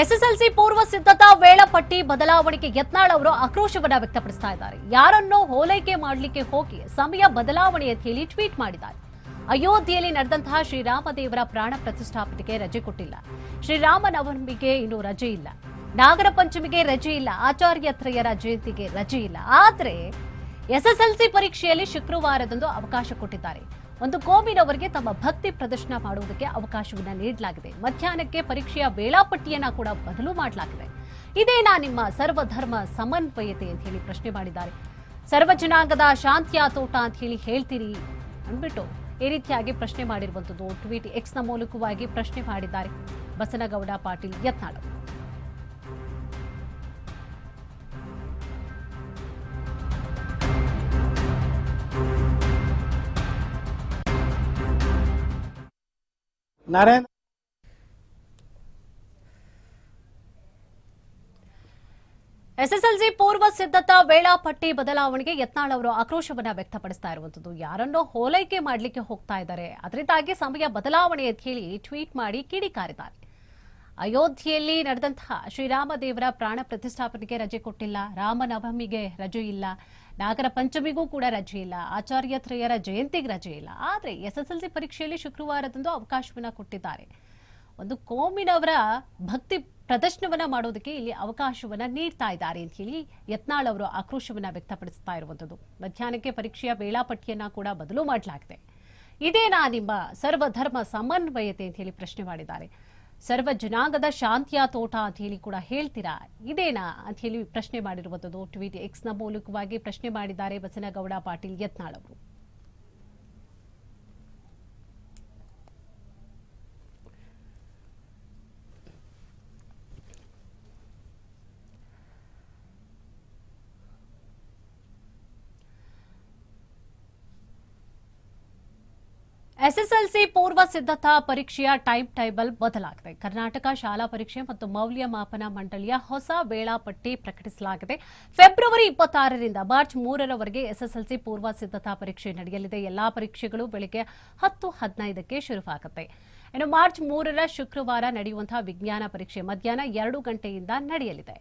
SSLC ಪೂರ್ವ ಸಿದ್ಧತಾ ವೇಳಾಪಟ್ಟಿ ಬದಲಾವಣೆಗೆ ಯತ್ನಾಳ್ ಅವರು ಆಕ್ರೋಶವನ್ನ ವ್ಯಕ್ತಪಡಿಸ್ತಾ ಇದ್ದಾರೆ. ಯಾರನ್ನೋ ಹೋಲೈಕೆ ಮಾಡಲಿಕ್ಕೆ ಹೋಗಿ ಸಮಯ ಬದಲಾವಣೆ ಅಂತ ಹೇಳಿ ಟ್ವೀಟ್ ಮಾಡಿದ್ದಾರೆ. ಅಯೋಧ್ಯೆಯಲ್ಲಿ ನಡೆದಂತಹ ಶ್ರೀರಾಮದೇವರ ಪ್ರಾಣ ಪ್ರತಿಷ್ಠಾಪನೆಗೆ ರಜೆ ಕೊಟ್ಟಿಲ್ಲ. ಶ್ರೀರಾಮನವಮಿಗೆ ಇನ್ನು ರಜೆ ಇಲ್ಲ. ನಾಗರ ಪಂಚಮಿಗೆ ರಜೆ ಇಲ್ಲ. ಆಚಾರ್ಯತ್ರಯರ ಜಯಂತಿಗೆ ರಜೆ ಇಲ್ಲ. ಆದರೆ ಎಸ್ಎಸ್ಎಲ್ಸಿ ಪರೀಕ್ಷೆಯಲ್ಲಿ ಶುಕ್ರವಾರದಂದು ಅವಕಾಶ ಕೊಟ್ಟಿದ್ದಾರೆ. ಒಂದು ಕೋಮಿನವರಿಗೆ ತಮ್ಮ ಭಕ್ತಿ ಪ್ರದರ್ಶನ ಮಾಡುವುದಕ್ಕೆ ಅವಕಾಶವನ್ನ ನೀಡಲಾಗಿದೆ. ಮಧ್ಯಾಹ್ನಕ್ಕೆ ಪರೀಕ್ಷೆಯ ವೇಳಾಪಟ್ಟಿಯನ್ನ ಕೂಡ ಬದಲು ಮಾಡಲಾಗಿದೆ. ಇದೇನಾ ನಿಮ್ಮ ಸರ್ವಧರ್ಮ ಸಮನ್ವಯತೆ ಅಂತ ಹೇಳಿ ಪ್ರಶ್ನೆ ಮಾಡಿದ್ದಾರೆ. ಸರ್ವ ಜನಾಂಗದ ಶಾಂತಿಯ ತೋಟ ಅಂತ ಹೇಳಿ ಹೇಳ್ತೀರಿ ಅಂದ್ಬಿಟ್ಟು ಈ ರೀತಿಯಾಗಿ ಪ್ರಶ್ನೆ ಮಾಡಿರುವಂತದ್ದು. ಟ್ವೀಟ್ ಎಕ್ಸ್ನ ಮೂಲಕವಾಗಿ ಪ್ರಶ್ನೆ ಮಾಡಿದ್ದಾರೆ. ಬಸನಗೌಡ ಪಾಟೀಲ್, ಯತ್ನಾಳ್. ನರೇಂದ್ರ ಎಸ್ಎಸ್ಎಲ್ಸಿ ಪೂರ್ವ ಸಿದ್ಧತಾ ವೇಳಾಪಟ್ಟಿ ಬದಲಾವಣೆಗೆ ಯತ್ನಾಳ್ ಅವರು ಆಕ್ರೋಶವನ್ನ ವ್ಯಕ್ತಪಡಿಸ್ತಾ ಇರುವಂತದ್ದು ಯಾರನ್ನೋ ಹೋಲೈಕೆ ಮಾಡಲಿಕ್ಕೆ ಹೋಗ್ತಾ ಇದ್ದಾರೆ. ಅದರಿಂದಾಗಿ ಸಮಯ ಬದಲಾವಣೆ ಅಂತ ಹೇಳಿ ಟ್ವೀಟ್ ಮಾಡಿ ಕಿಡಿಕಾರಿದ್ದಾರೆ. ಅಯೋಧ್ಯೆಯಲ್ಲಿ ನಡೆದಂತಹ ಶ್ರೀರಾಮ ದೇವರ ಪ್ರಾಣ ಪ್ರತಿಷ್ಠಾಪನೆಗೆ ರಜೆ ಕೊಟ್ಟಿಲ್ಲ. ರಾಮನವಮಿಗೆ ರಜೆ ಇಲ್ಲ. ನಾಗರ ಪಂಚಮಿಗೂ ಕೂಡ ರಜೆ ಇಲ್ಲ. ಆಚಾರ್ಯತ್ರಯರ ಜಯಂತಿಗೆ ರಜೆ ಇಲ್ಲ. ಆದ್ರೆ ಎಸ್ಎಸ್ಎಲ್ಸಿ ಪರೀಕ್ಷೆಯಲ್ಲಿ ಶುಕ್ರವಾರದಂದು ಅವಕಾಶವನ್ನ ಕೊಟ್ಟಿದ್ದಾರೆ. ಒಂದು ಕೋಮಿನವರ ಭಕ್ತಿ ಪ್ರದರ್ಶನವನ್ನ ಮಾಡೋದಕ್ಕೆ ಇಲ್ಲಿ ಅವಕಾಶವನ್ನ ನೀಡ್ತಾ ಇದ್ದಾರೆ ಅಂತ ಹೇಳಿ ಯತ್ನಾಳ್ ಅವರು ಆಕ್ರೋಶವನ್ನ ವ್ಯಕ್ತಪಡಿಸ್ತಾ ಇರುವಂಥದ್ದು ಮಧ್ಯಾಹ್ನಕ್ಕೆ ಪರೀಕ್ಷೆಯ ವೇಳಾಪಟ್ಟಿಯನ್ನ ಕೂಡ ಬದಲು ಮಾಡಲಾಗಿದೆ. ಇದೇನಾ ನಿಮ್ಮ ಸರ್ವಧರ್ಮ ಸಮನ್ವಯತೆ ಅಂತ ಹೇಳಿ ಪ್ರಶ್ನೆ ಮಾಡಿದ್ದಾರೆ. ಸರ್ವ ಜನಾಂಗದ ಶಾಂತಿಯ ತೋಟ ಅಂತ ಹೇಳಿ ಕೂಡ ಹೇಳ್ತೀರಾ? ಇದೇನಾ ಅಂತ ಹೇಳಿ ಪ್ರಶ್ನೆ ಮಾಡಿರುವಂತದ್ದು ಟ್ವೀಟ್ ಎಕ್ಸ್ನ ಮೂಲಕವಾಗಿ ಪ್ರಶ್ನೆ ಮಾಡಿದ್ದಾರೆ ಬಸನಗೌಡ ಪಾಟೀಲ್ ಯತ್ನಾಳ್ ಅವರು. ಎಸ್ಎಸ್ಎಲ್ಸಿ ಪೂರ್ವ ಸಿದ್ಧತಾ ಪರೀಕ್ಷೆಯ ಟೈಮ್ ಟೇಬಲ್ ಬದಲಾಗಿದೆ. ಕರ್ನಾಟಕ ಶಾಲಾ ಪರೀಕ್ಷೆ ಮತ್ತು ಮೌಲ್ಯಮಾಪನ ಮಂಡಳಿಯ ಹೊಸ ವೇಳಾಪಟ್ಟಿ ಪ್ರಕಟಿಸಲಾಗಿದೆ. ಫೆಬ್ರವರಿ ಇಪ್ಪತ್ತಾರರಿಂದ ಮಾರ್ಚ್ ಮೂರರವರೆಗೆ ಎಸ್ಎಸ್ಎಲ್ಸಿ ಪೂರ್ವ ಸಿದ್ಧತಾ ಪರೀಕ್ಷೆ ನಡೆಯಲಿದೆ. ಎಲ್ಲಾ ಪರೀಕ್ಷೆಗಳು ಬೆಳಗ್ಗೆ ಹತ್ತು ಹದಿನೈದಕ್ಕೆ ಶುರುವಾಗುತ್ತೆ. ಇನ್ನು ಮಾರ್ಚ್ ಮೂರರ ಶುಕ್ರವಾರ ನಡೆಯುವಂತಹ ವಿಜ್ಞಾನ ಪರೀಕ್ಷೆ ಮಧ್ಯಾಹ್ನ ಎರಡು ಗಂಟೆಯಿಂದ ನಡೆಯಲಿದೆ.